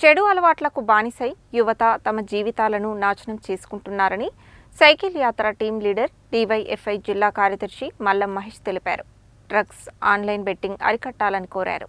చెడు అలవాట్లకు బానిసై యువత తమ జీవితాలను నాశనం చేసుకుంటున్నారని సైకిల్ యాత్ర టీం లీడర్ డివైఎఫ్ఐ జిల్లా కార్యదర్శి మల్లం మహేష్ తెలిపారు. డ్రగ్స్ ఆన్లైన్ బెట్టింగ్ అరికట్టాలని కోరారు.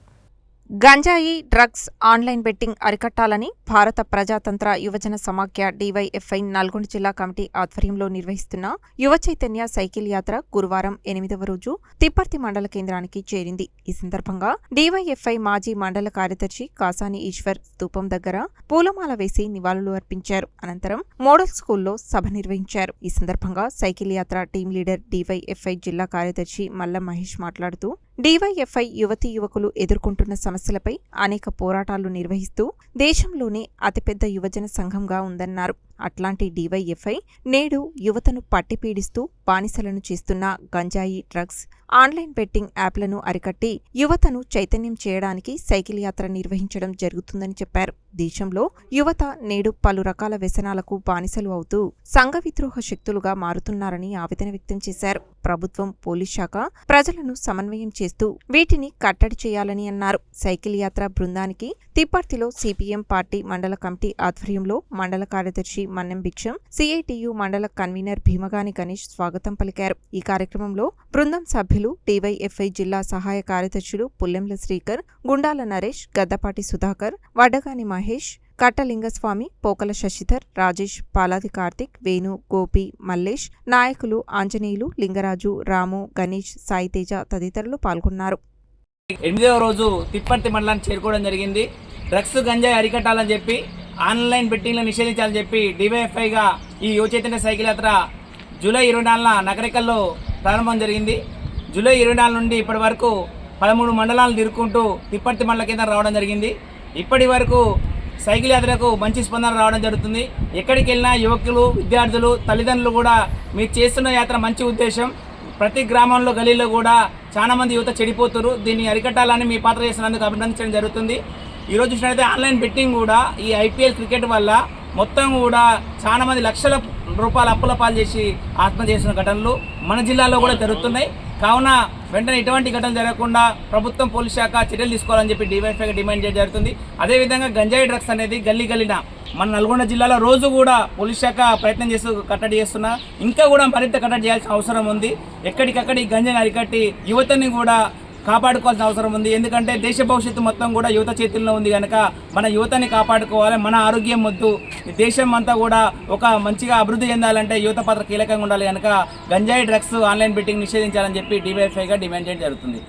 గంజాయి డ్రగ్స్ ఆన్లైన్ బెట్టింగ్ అరికట్టాలని భారత ప్రజాతంత్ర యువజన సమాఖ్య డివైఎఫ్ఐ నల్గొండ జిల్లా కమిటీ ఆధ్వర్యంలో నిర్వహిస్తున్న యువ చైతన్య సైకిల్ యాత్ర గురువారం ఎనిమిదవ రోజు తిప్పర్తి మండల కేంద్రానికి చేరింది. ఈ సందర్భంగా డివైఎఫ్ఐ మాజీ మండల కార్యదర్శి కాసాని ఈశ్వర్ స్థూపం దగ్గర పూలమాల వేసి నివాళులు అర్పించారు. అనంతరం మోడల్ స్కూల్లో సభ నిర్వహించారు. ఈ సందర్భంగా సైకిల్ యాత్ర టీం లీడర్ డివైఎఫ్ఐ జిల్లా కార్యదర్శి మల్ల మహేష్ మాట్లాడుతూ డివైఎఫ్ఐ యువతీ యువకులు ఎదుర్కొంటున్న సమస్యలపై అనేక పోరాటాలు నిర్వహిస్తూ దేశంలోనే అతిపెద్ద యువజన సంఘంగా ఉందన్నారు. అట్లాంటి డివైఎఫ్ఐ నేడు యువతను పట్టిపీడిస్తూ బానిసలను చేస్తున్న గంజాయి డ్రగ్స్ ఆన్లైన్ బెట్టింగ్ యాప్లను అరికట్టి యువతను చైతన్యం చేయడానికి సైకిల్ యాత్ర నిర్వహించడం జరుగుతుందని చెప్పారు. దేశంలో యువత నేడు పలు రకాల వ్యసనాలకు బానిసలు అవుతూ సంఘ విద్రోహ శక్తులుగా మారుతున్నారని ఆవేదన వ్యక్తం చేశారు. ప్రభుత్వం పోలీస్ శాఖ ప్రజలను సమన్వయం చేస్తూ వీటిని కట్టడి చేయాలని అన్నారు. సైకిల్ యాత్ర బృందానికి తిప్పర్తిలో సిపిఎం పార్టీ మండల కమిటీ ఆధ్వర్యంలో మండల కార్యదర్శి మన్నెం భిక్షం సిఐటియు మండల కన్వీనర్ భీమగాని గణేష్ స్వాగతం పలికారు. ఈ కార్యక్రమంలో బృందం సభ్యులు టీవైఎఫ్ఐ జిల్లా సహాయ కార్యదర్శులు పుల్లెంల శ్రీకర్ గుండాల నరేష్ గద్దపాటి సుధాకర్ వడ్డగాని మహేష్ కట్టలింగస్వామి పోకల శశిధర్ రాజేష్ పాలాది కార్తిక్ వేణు గోపి మల్లేష్ నాయకులు ఆంజనేయులు లింగరాజు రాము గణేష్ సాయితేజ తదితరులు పాల్గొన్నారు. ఎనిమిదవ రోజు తిప్పర్తి మండలానికి చేరుకోవడం జరిగింది. డ్రగ్స్ గంజాయి అరికట్టాలని చెప్పి ఆన్లైన్ బెట్టింగ్లు నిషేధించాలని చెప్పి డివైఎఫ్ఐగా ఈ యువచైతన్య సైకిల్ యాత్ర జూలై ఇరవై నాలుగున నగరికల్లో ప్రారంభం జరిగింది. జూలై ఇరవై నాలుగు నుండి ఇప్పటి వరకు పదమూడు మండలాలు తిరుక్కుంటూ తిప్పర్తి మండల కేంద్రం రావడం జరిగింది. ఇప్పటి వరకు సైకిల్ యాత్రకు మంచి స్పందన రావడం జరుగుతుంది. ఎక్కడికి వెళ్ళినా యువకులు విద్యార్థులు తల్లిదండ్రులు కూడా మీరు చేస్తున్న యాత్ర మంచి ఉద్దేశం. ప్రతి గ్రామంలో గలీలో కూడా చాలామంది యువత చెడిపోతారు దీన్ని అరికట్టాలని మీ పాత్ర చేసినందుకు అభినందించడం జరుగుతుంది. ఈరోజు చూసినట్లయితే ఆన్లైన్ బెట్టింగ్ కూడా ఈ ఐపీఎల్ క్రికెట్ వల్ల మొత్తం కూడా చాలా మంది లక్షల రూపాయల అప్పుల పాలు చేసి ఆత్మహత్య చేసిన ఘటనలు మన జిల్లాలో కూడా జరుగుతున్నాయి. కావున వెంటనే ఇటువంటి ఘటనలు జరగకుండా ప్రభుత్వం పోలీస్ శాఖ చర్యలు తీసుకోవాలని చెప్పి డివైఫైగా డిమాండ్ చేయడం జరుగుతుంది. అదేవిధంగా గంజాయి డ్రగ్స్ అనేది గల్లీ గల్లిన మన నల్గొండ జిల్లాలో రోజు కూడా పోలీస్ శాఖ ప్రయత్నం చేస్తూ కట్టడి చేస్తున్నా. ఇంకా కూడా మరింత కట్టడి చేయాల్సిన అవసరం ఉంది. ఎక్కడికక్కడ ఈ గంజాయిని అరికట్టి యువతని కూడా కాపాడుకోవాల్సిన అవసరం ఉంది. ఎందుకంటే దేశ భవిష్యత్తు మొత్తం కూడా యువత చేతుల్లో ఉంది కనుక మన యువతని కాపాడుకోవాలి. మన ఆరోగ్యం వద్దు. ఈ దేశం అంతా కూడా ఒక మంచిగా అభివృద్ధి చెందాలంటే యువత పాత్ర కీలకంగా ఉండాలి కనుక గంజాయి డ్రగ్స్ ఆన్లైన్ బెట్టింగ్ నిషేధించాలని చెప్పి డివైఎఫ్ఐగా డిమాండ్ చేయడం జరుగుతుంది.